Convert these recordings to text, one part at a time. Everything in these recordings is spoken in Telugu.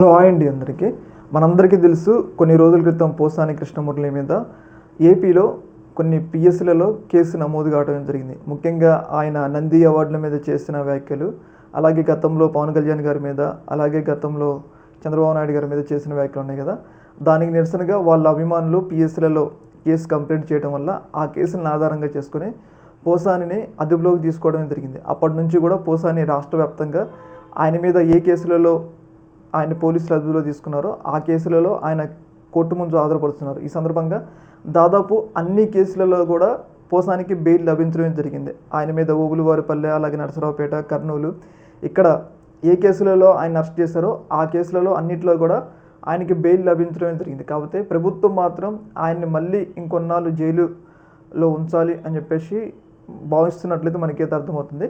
హలో అండి అందరికీ. మనందరికీ తెలుసు కొన్ని రోజుల క్రితం పోసాని కృష్ణమురళి మీద ఏపీలో కొన్ని పిఎస్లలో కేసు నమోదు కావడం జరిగింది. ముఖ్యంగా ఆయన నంది అవార్డుల మీద చేసిన వ్యాఖ్యలు అలాగే గతంలో పవన్ కళ్యాణ్ గారి మీద అలాగే గతంలో చంద్రబాబు నాయుడు గారి మీద చేసిన వ్యాఖ్యలు ఉన్నాయి కదా. దానికి నిరసనగా వాళ్ళ అభిమానులు పిఎస్లలో కేసు కంప్లైంట్ చేయడం వల్ల ఆ కేసులను ఆధారంగా చేసుకొని పోసానిని అదుపులోకి తీసుకోవడం జరిగింది. అప్పటి నుంచి కూడా పోసాని రాష్ట్ర వ్యాప్తంగా ఆయన మీద ఏ కేసులలో ఆయన పోలీసులు అదుపులో తీసుకున్నారో ఆ కేసులలో ఆయన కోర్టు ముందు ఆధారపడుతున్నారు ఈ సందర్భంగా దాదాపు అన్ని కేసులలో కూడా పోసానికి బెయిల్ లభించడం జరిగింది. ఆయన మీద ఓబులవారిపల్లె అలాగే నరసరావుపేట కర్నూలు ఇక్కడ ఏ కేసులలో ఆయన అరెస్ట్ చేశారో ఆ కేసులలో అన్నిట్లో కూడా ఆయనకి బెయిల్ లభించడం జరిగింది. కాకపోతే ప్రభుత్వం మాత్రం ఆయన్ని మళ్ళీ ఇంకొన్నాళ్ళు జైలులో ఉంచాలి అని చెప్పేసి భావిస్తున్నట్లయితే మనకైతే అర్థమవుతుంది.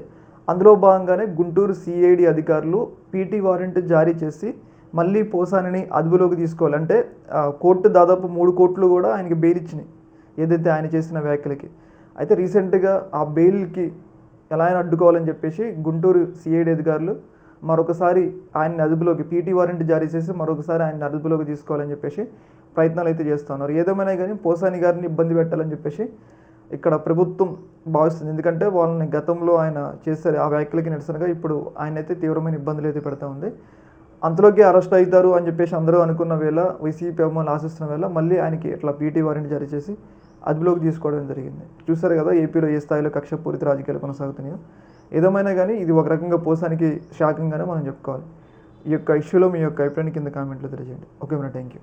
అందులో భాగంగానే గుంటూరు సిఐడి అధికారులు పీటీ వారెంట్ జారీ చేసి మళ్ళీ పోసానిని అదుపులోకి తీసుకోవాలంటే కోర్టు దాదాపు మూడు కోట్లు కూడా ఆయనకి బెయిల్ ఇచ్చినాయి ఏదైతే ఆయన చేసిన వ్యాఖ్యలకి. అయితే రీసెంట్గా ఆ బెయిల్కి ఎలా అయినా అడ్డుకోవాలని చెప్పేసి గుంటూరు సిఐడి అధికారులు మరొకసారి ఆయన్ని అదుపులోకి పీటీ వారెంట్ జారీ చేసి మరొకసారి ఆయన అదుపులోకి తీసుకోవాలని చెప్పేసి ప్రయత్నాలు అయితే చేస్తున్నారు. ఏదేమైనా కానీ పోసాని గారిని ఇబ్బంది పెట్టాలని చెప్పేసి ఇక్కడ ప్రభుత్వం భావిస్తుంది. ఎందుకంటే వాళ్ళని గతంలో ఆయన చేసే ఆ వ్యాఖ్యలకి నిరసనగా ఇప్పుడు ఆయన అయితే తీవ్రమైన ఇబ్బందులు అయితే పెడతా ఉంది. అంతలోకి అరెస్ట్ అవుతారు అని చెప్పేసి అందరూ అనుకున్న వేళ వైసీపీ అభిమానులు ఆశిస్తున్న వేళ మళ్ళీ ఆయనకి ఇట్లా పీటీ వారెంట్ జారీ చేసి అదుపులోకి తీసుకోవడం జరిగింది. చూసారు కదా ఏపీలో ఏ స్థాయిలో కక్షపూరిత రాజకీయాలు కొనసాగుతున్నాయో. ఏదేమైనా కానీ ఇది ఒక రకంగా పోసానికి షాకింగ్గానే మనం చెప్పుకోవాలి. ఈ యొక్క ఇష్యూలో మీ యొక్క అభిప్రాయాన్ని కింద కామెంట్లో తెలియజేయండి. Okay madam. Thank you